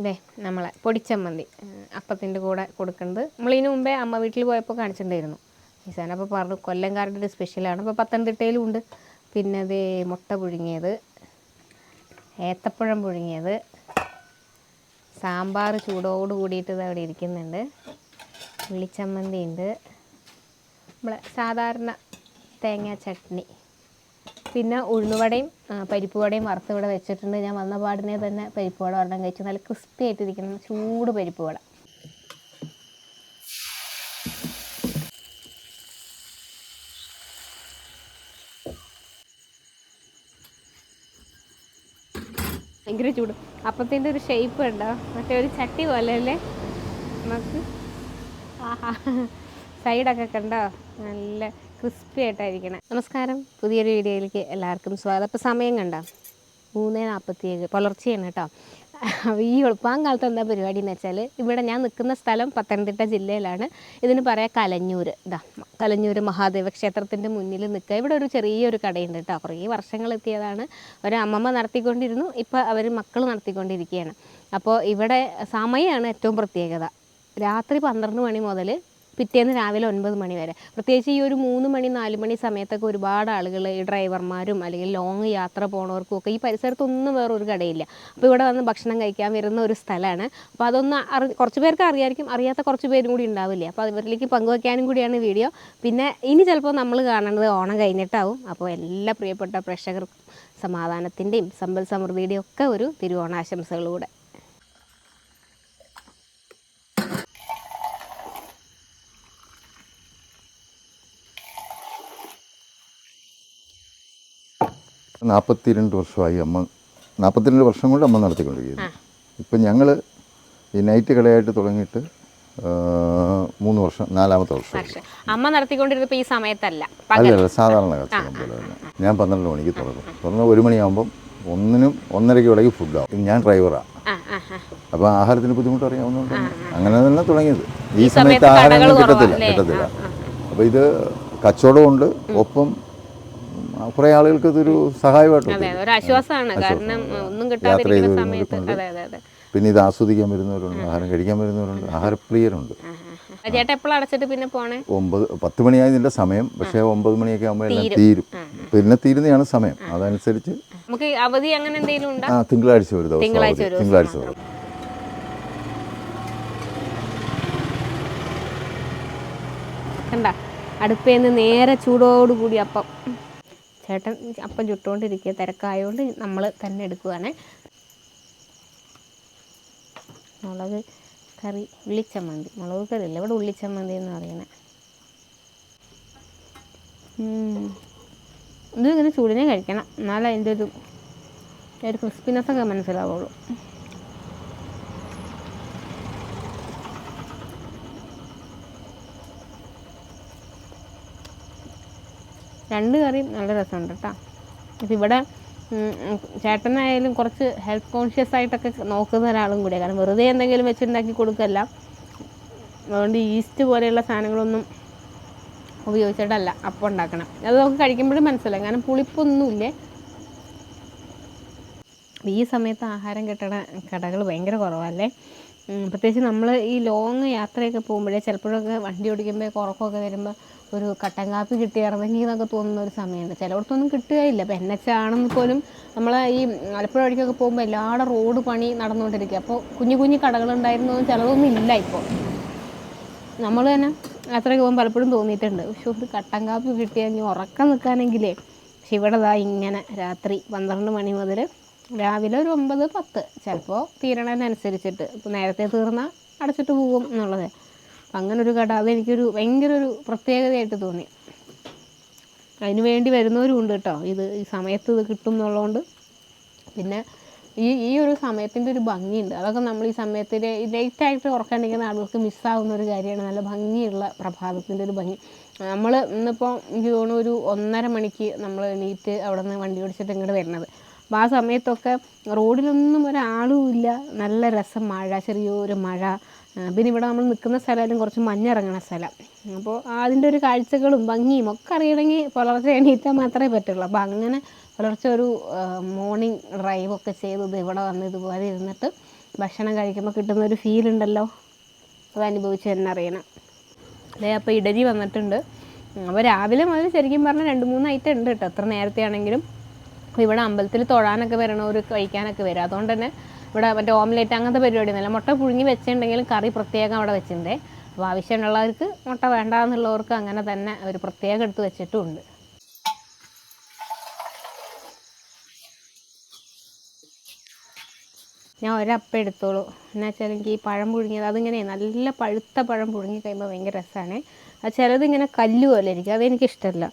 ഇതേ നമ്മളെ പൊടിച്ചമ്മന്തി അപ്പത്തിന്റെ കൂടെ കൊടുക്കുന്നത്. നമ്മളിതിനു മുമ്പേ അമ്മ വീട്ടിൽ പോയപ്പോൾ കാണിച്ചിട്ടുണ്ടായിരുന്നു. ഈസാൻ അപ്പോൾ പറഞ്ഞു കൊല്ലംകാരുടെ ഒരു സ്പെഷ്യലാണ് അപ്പോൾ പത്തനംതിട്ടയിലും ഉണ്ട്. പിന്നെ അതേ മുട്ട പുഴുങ്ങിയത് ഏത്തപ്പഴം പുഴുങ്ങിയത് സാമ്പാർ ചൂടോട് കൂടിയിട്ട് ഇത് അവിടെ ഇരിക്കുന്നുണ്ട്. ഉള്ളിച്ചമ്മന്തി ഉണ്ട്. നമ്മളെ സാധാരണ തേങ്ങാ ചട്നി. പിന്നെ ഉഴുന്നുവടയും പരിപ്പുവടയും പരിപ്പ് വടയും വറുത്ത് ഇവിടെ വെച്ചിട്ടുണ്ട്. ഞാൻ വന്ന പാടിനെ തന്നെ പരിപ്പ് വട ഒരെണ്ണം കഴിച്ചു. നല്ല ക്രിസ്പി ആയിട്ടിരിക്കുന്ന. ചൂട് പരിപ്പ് വട ഭയങ്കര ചൂട്. അപ്പത്തിന്റെ ഒരു ഷേപ്പ് ഉണ്ടോ? മറ്റേ ഒരു ചട്ടി പോലെ അല്ലേ? നമുക്ക്? ആഹാ. സൈഡൊക്കെ കണ്ടോ? നല്ല ക്രിസ്പി ആയിട്ടായിരിക്കണേ. നമസ്കാരം. പുതിയൊരു വീഡിയോയിലേക്ക് എല്ലാവർക്കും സ്വാഗതം. അപ്പോൾ സമയം കണ്ടോ? മൂന്ന് നാൽപ്പത്തിയേഴ് പുലർച്ചെയാണ് കേട്ടോ. ഈ എളുപ്പാങ്കാലത്ത് എന്താ പരിപാടി എന്ന് വെച്ചാൽ ഇവിടെ ഞാൻ നിൽക്കുന്ന സ്ഥലം പത്തനംതിട്ട ജില്ലയിലാണ്. ഇതിന് പറയാം കലഞ്ഞൂർ ഇതാ കലഞ്ഞൂർ മഹാദേവ ക്ഷേത്രത്തിന്റെ മുന്നിൽ നിൽക്കുക. ഇവിടെ ഒരു ചെറിയൊരു കടയുണ്ട് കേട്ടോ. കുറേ വർഷങ്ങൾ എത്തിയതാണ്. ഒരു അമ്മമ്മ നടത്തിക്കൊണ്ടിരുന്നു. ഇപ്പോൾ അവർ മക്കൾ നടത്തിക്കൊണ്ടിരിക്കുകയാണ്. അപ്പോൾ ഇവിടെ സമയമാണ് ഏറ്റവും പ്രത്യേകത. രാത്രി പന്ത്രണ്ട് മണി മുതൽ പിറ്റേന്ന് രാവിലെ ഒൻപത് മണി വരെ. പ്രത്യേകിച്ച് ഈ ഒരു മൂന്ന് മണി നാല് മണി സമയത്തൊക്കെ ഒരുപാട് ആളുകൾ ഈ ഡ്രൈവർമാരും അല്ലെങ്കിൽ ലോങ് യാത്ര പോണവർക്കും ഒക്കെ ഈ പരിസരത്തൊന്നും വേറൊരു കടയില്ല. അപ്പോൾ ഇവിടെ വന്ന് ഭക്ഷണം കഴിക്കാൻ വരുന്ന ഒരു സ്ഥലമാണ് അപ്പോൾ അതൊന്ന് അറി കുറച്ച് പേർക്ക് അറിയായിരിക്കും അറിയാത്ത കുറച്ച് പേരും കൂടി ഉണ്ടാവില്ലേ? അപ്പോൾ അവരിലേക്ക് പങ്കുവയ്ക്കാനും കൂടിയാണ് വീഡിയോ. പിന്നെ ഇനി ചിലപ്പോൾ നമ്മൾ കാണുന്നത് ഓണം കഴിഞ്ഞിട്ടാവും. അപ്പോൾ എല്ലാ പ്രിയപ്പെട്ട പ്രേക്ഷകർക്കും സമാധാനത്തിന്റെയും സമ്പൽ സമൃദ്ധിയുടെയും ഒക്കെ ഒരു തിരുവോണാശംസകളൂടെ. നാൽപ്പത്തിരണ്ട് വർഷമായി അമ്മ നാൽപ്പത്തിരണ്ട് വർഷം കൊണ്ട് അമ്മ നടത്തിക്കൊണ്ടിരിക്കുന്നു. ഇപ്പം ഞങ്ങൾ ഈ നൈറ്റ് കടയായിട്ട് തുടങ്ങിയിട്ട് മൂന്ന് വർഷം നാലാമത്തെ വർഷം. അമ്മ നടത്തിക്കൊണ്ടിരുന്നപ്പോൾ ഈ സമയത്തല്ല. അല്ല സാധാരണ കച്ചവടം പോലെ തന്നെ. ഞാൻ പന്ത്രണ്ട് മണിക്ക് തുടങ്ങും. തുറന്ന് ഒരു മണിയാകുമ്പം ഒന്നിനും ഒന്നരയ്ക്ക് ഇടയ്ക്ക് ഫുഡാവും. ഞാൻ ഡ്രൈവറാണ് അപ്പോൾ ആഹാരത്തിന് ബുദ്ധിമുട്ട് അറിയാവുന്നതുകൊണ്ട് അങ്ങനെ തന്നെ തുടങ്ങിയത്. ഈ സമയത്ത് ആഹാരങ്ങൾ കിട്ടത്തില്ല കിട്ടത്തില്ല. അപ്പോൾ ഇത് കച്ചവടമുണ്ട് ഒപ്പം കുറേ ആളുകൾക്ക് ഇതൊരു സഹായമായിട്ട് യാത്ര അതെ പിന്നെ ഇത് ആസ്വദിക്കാൻ വരുന്നവരുണ്ട് ആഹാരം കഴിക്കാൻ വരുന്നവരുണ്ട് ആഹാരപ്രിയരുണ്ട്. പ്രിയരുണ്ട്. ചേട്ടാ എപ്പോഴും അടച്ചിട്ട് പിന്നെ പോണേ? ഒമ്പത് പത്ത് മണിയായി ഇതിന്റെ സമയം പക്ഷേ ഒമ്പത് മണിയൊക്കെ ആകുമ്പോൾ എല്ലാം തീരും. പിന്നെ തീരുന്നതാണ് സമയം. അതനുസരിച്ച് നമുക്ക് അവധി അങ്ങനെ എന്തെങ്കിലും ഉണ്ടോ? ആ തിങ്കളാഴ്ച ഒരു ദിവസം തിങ്കളാഴ്ച. ഒരു കണ്ട അടുപ്പേന്ന് നേരെ ചൂടോടുകൂടി അപ്പം. ചേട്ടൻ അപ്പം ചുട്ടുകൊണ്ടിരിക്കുക തിരക്കായതുകൊണ്ട് നമ്മൾ തന്നെ എടുക്കുകയാണ് മുളക് കറി ഉള്ളിച്ചമ്മന്തി. മുളക് കറി അല്ല ഇവിടെ ഉള്ളിച്ചമ്മന്തി എന്ന് പറയുന്നത് ഇത് ഇങ്ങനെ ചൂടിനെ കഴിക്കണം. എന്നാലേ അതിന്റെ ഒരു ഒരു ക്രിസ്പിനെസ് ഒക്കെ മനസ്സിലാവുള്ളൂ. രണ്ട് കറിയും നല്ല രസമുണ്ട് കേട്ടോ ഇപ്പം ഇവിടെ ചേട്ടനായാലും കുറച്ച് ഹെൽത്ത് കോൺഷ്യസ് ആയിട്ടൊക്കെ നോക്കുന്ന ഒരാളും കൂടിയാണ് കാരണം വെറുതെ എന്തെങ്കിലും വെച്ചുണ്ടാക്കി കൊടുക്കല്ല. അതുകൊണ്ട് ഈസ്റ്റ് പോലെയുള്ള സാധനങ്ങളൊന്നും ഉപയോഗിച്ചിട്ടല്ല അപ്പം ഉണ്ടാക്കണം. അത് നമുക്ക് കഴിക്കുമ്പോഴും മനസ്സിലാവും കാരണം പുളിപ്പൊന്നുമില്ലേ? ഈ സമയത്ത് ആഹാരം കിട്ടണ കടകൾ ഭയങ്കര കുറവല്ലേ? പ്രത്യേകിച്ച് നമ്മൾ ഈ ലോങ് യാത്രയൊക്കെ പോകുമ്പോഴേ ചിലപ്പോഴൊക്കെ വണ്ടി ഓടിക്കുമ്പോൾ ഉറക്കമൊക്കെ വരുമ്പോൾ ഒരു കട്ടൻ കാപ്പി കിട്ടിയായിരുന്നെങ്കിൽ എന്നൊക്കെ തോന്നുന്ന ഒരു സമയമുണ്ട്. ചിലയിടത്തൊന്നും കിട്ടുകയില്ല. ഇപ്പം എൻ എച്ച് ആണെങ്കിൽ പോലും നമ്മൾ ഈ ആലപ്പുഴ വഴിക്കൊക്കെ പോകുമ്പോൾ എല്ലാവരുടെ റോഡ് പണി നടന്നുകൊണ്ടിരിക്കുക. അപ്പോൾ കുഞ്ഞു കുഞ്ഞു കടകളുണ്ടായിരുന്നു ചിലതൊന്നും ഇല്ല ഇപ്പോൾ നമ്മൾ തന്നെ യാത്രയ്ക്ക് പോകുമ്പോൾ പലപ്പോഴും തോന്നിയിട്ടുണ്ട്. പക്ഷെ ഒരു കട്ടൻ കാപ്പി കിട്ടിയെങ്കിൽ ഉറക്കം നിൽക്കാനെങ്കിലേ പക്ഷെ ഇവിടെ ഇങ്ങനെ രാത്രി പന്ത്രണ്ട് മണി മുതൽ രാവിലെ ഒരു ഒമ്പത് പത്ത്. ചിലപ്പോൾ തീരണതിനനുസരിച്ചിട്ട് ഇപ്പോൾ നേരത്തെ തീർന്നാൽ അടച്ചിട്ട് പോകും എന്നുള്ളത്. അപ്പം അങ്ങനെ ഒരു കട അതെനിക്കൊരു ഭയങ്കര ഒരു പ്രത്യേകതയായിട്ട് തോന്നി. അതിന് വേണ്ടി വരുന്നവരും ഉണ്ട് കേട്ടോ ഇത് ഈ സമയത്ത് ഇത് കിട്ടും എന്നുള്ളതുകൊണ്ട് പിന്നെ ഈ ഈ ഒരു സമയത്തിന്റെ ഒരു ഭംഗിയുണ്ട്. അതൊക്കെ നമ്മൾ ഈ സമയത്തിൽ ലേറ്റായിട്ട് ഉറക്കാണ്ടിരിക്കുന്ന ആളുകൾക്ക് മിസ്സാവുന്ന ഒരു കാര്യമാണ്. നല്ല ഭംഗിയുള്ള പ്രഭാതത്തിന്റെ ഒരു ഭംഗി. നമ്മൾ ഇന്നിപ്പോൾ എനിക്ക് തോന്നുന്നു ഒരു ഒന്നര മണിക്ക് നമ്മൾ എണീറ്റ് അവിടെ നിന്ന് വണ്ടി ഓടിച്ചിട്ട് ഇങ്ങോട്ട് വരുന്നത്. അപ്പോൾ ആ സമയത്തൊക്കെ റോഡിലൊന്നും ഒരാളും ഇല്ല. നല്ല രസം മഴ ചെറിയൊരു മഴ. പിന്നെ ഇവിടെ നമ്മൾ നിൽക്കുന്ന സ്ഥലമായാലും കുറച്ച് മഞ്ഞിറങ്ങണ സ്ഥലം. അപ്പോൾ അതിന്റെ ഒരു കാഴ്ചകളും ഭംഗിയും ഒക്കെ അറിയണമെങ്കിൽ പുലർച്ചെ എണീറ്റാൽ മാത്രമേ പറ്റുള്ളൂ. അപ്പോൾ അങ്ങനെ പുലർച്ചെ ഒരു മോർണിംഗ് ഡ്രൈവൊക്കെ ചെയ്തത് ഇവിടെ വന്ന് ഇതുപോലെ ഇരുന്നിട്ട് ഭക്ഷണം കഴിക്കുമ്പോൾ കിട്ടുന്ന ഒരു ഫീൽ ഉണ്ടല്ലോ. അത് അനുഭവിച്ച് തന്നെ അറിയണം. അല്ലേ അപ്പോൾ ഇഡലി വന്നിട്ടുണ്ട്. അപ്പോൾ രാവിലെ മുതൽ ശരിക്കും പറഞ്ഞാൽ രണ്ട് മൂന്ന് ഐറ്റം ഉണ്ട് കേട്ടോ. എത്ര നേരത്തെ ആണെങ്കിലും അപ്പോൾ ഇവിടെ അമ്പലത്തിൽ തൊഴാനൊക്കെ വരണവർ കഴിക്കാനൊക്കെ വരും. അതുകൊണ്ട് തന്നെ ഇവിടെ മറ്റേ ഓംലേറ്റ് അങ്ങനത്തെ പരിപാടി പരിപാടിയൊന്നുമില്ല മുട്ട പുഴുങ്ങി വെച്ചിട്ടുണ്ടെങ്കിലും കറി പ്രത്യേകം അവിടെ വെച്ചിട്ടുണ്ട്. അപ്പോൾ ആവശ്യമുള്ളവർക്ക് മുട്ട വേണ്ട എന്നുള്ളവർക്ക് അങ്ങനെ തന്നെ ഒരു പ്രത്യേകം എടുത്ത് വെച്ചിട്ടുമുണ്ട് ഞാൻ ഒരപ്പം എടുത്തോളൂ. എന്നാ വെച്ചാൽ എനിക്ക് ഈ പഴം പുഴുങ്ങിയത് അതിങ്ങനെ നല്ല പഴുത്ത പഴം പുഴുങ്ങി കഴിയുമ്പോൾ ഭയങ്കര രസമാണ്. അത് ചിലത് ഇങ്ങനെ കല്ല് പോലെ ഇരിക്കും. അതെനിക്ക് ഇഷ്ടമല്ല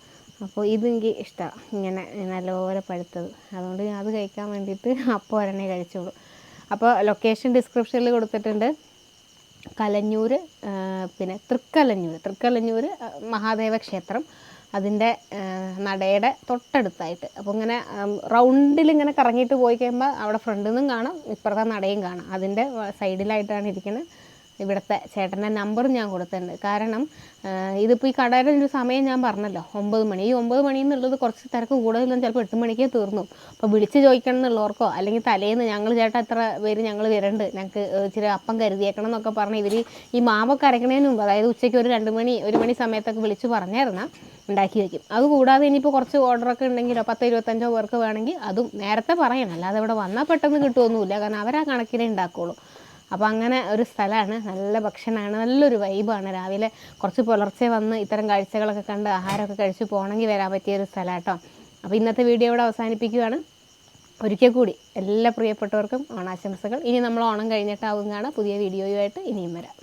അപ്പോൾ ഇതെനിക്ക് ഇഷ്ടമാണ് ഇങ്ങനെ നല്ലപോലെ പഴുത്തത്. അതുകൊണ്ട് ഞാൻ അത് കഴിക്കാൻ വേണ്ടിയിട്ട് അപ്പോൾ ഒരെണ്ണേ കഴിച്ചോളൂ. അപ്പോൾ ലൊക്കേഷൻ ഡിസ്ക്രിപ്ഷനിൽ കൊടുത്തിട്ടുണ്ട്. കലഞ്ഞൂർ പിന്നെ തൃക്കലഞ്ഞൂർ തൃക്കലഞ്ഞൂർ മഹാദേവ ക്ഷേത്രം. അതിന്റെ നടയുടെ തൊട്ടടുത്തായിട്ട്. അപ്പോൾ ഇങ്ങനെ റൗണ്ടിൽ ഇങ്ങനെ കറങ്ങിയിട്ട് പോയി കഴിയുമ്പോൾ അവിടെ ഫ്രണ്ടിൽ നിന്നും കാണാം ഇപ്പുറത്തെ നടയും കാണാം. അതിന്റെ സൈഡിലായിട്ടാണ് ഇരിക്കുന്നത് ഇവിടുത്തെ ചേട്ടന്റെ നമ്പർ ഞാൻ കൊടുത്തിട്ടുണ്ട്. കാരണം ഇതിപ്പോൾ ഈ കടയുടെ ഒരു സമയം ഞാൻ പറഞ്ഞല്ലോ ഒമ്പത് മണി. ഈ ഒമ്പത് മണി എന്നുള്ളത് കുറച്ച് തിരക്ക് കൂടുതലും ചിലപ്പോൾ എട്ട് മണിക്കേ തീർന്നു. അപ്പോൾ വിളിച്ച് ചോദിക്കണം എന്നുള്ളവർക്കോ അല്ലെങ്കിൽ തലേന്ന് ഞങ്ങൾ ചേട്ടാ എത്ര പേര് ഞങ്ങൾ വരണ്ട് ഞങ്ങൾക്ക് ഇച്ചിരി അപ്പം കരുതിയേക്കണം എന്നൊക്കെ പറഞ്ഞ് ഇവർ ഈ മാവൊക്കെ അരക്കണേനും മുമ്പ് അതായത് ഉച്ചയ്ക്ക് ഒരു രണ്ട് മണി ഒരു മണി സമയത്തൊക്കെ വിളിച്ച് പറഞ്ഞായിരുന്ന ഉണ്ടാക്കി വയ്ക്കും അതുകൂടാതെ ഇനിയിപ്പോൾ കുറച്ച് ഓർഡറൊക്കെ ഉണ്ടെങ്കിലോ പത്തോ ഇരുപത്തഞ്ചോ പേർക്ക് വേണമെങ്കിൽ അതും നേരത്തെ പറയണം. അല്ലാതെ ഇവിടെ വന്നാൽ പെട്ടെന്ന് കിട്ടുമൊന്നുമില്ല കാരണം അവരാ കണക്കിനെ ഉണ്ടാക്കുള്ളൂ. അപ്പോൾ അങ്ങനെ ഒരു സ്ഥലമാണ് നല്ല ഭക്ഷണമാണ് നല്ലൊരു വൈബാണ് രാവിലെ കുറച്ച് പുലർച്ചെ വന്ന് ഇത്തരം കാഴ്ചകളൊക്കെ കണ്ട് ആഹാരമൊക്കെ കഴിച്ച് പോകണമെങ്കിൽ വരാൻ പറ്റിയ ഒരു സ്ഥലം കേട്ടോ അപ്പോൾ ഇന്നത്തെ വീഡിയോ ഇവിടെ അവസാനിപ്പിക്കുകയാണ് ഒരിക്കൽ കൂടി എല്ലാ പ്രിയപ്പെട്ടവർക്കും ഓണാശംസകൾ. ഇനി നമ്മൾ ഓണം കഴിഞ്ഞിട്ടാവും കാണാം പുതിയ വീഡിയോയുമായിട്ട് ഇനിയും വരാം.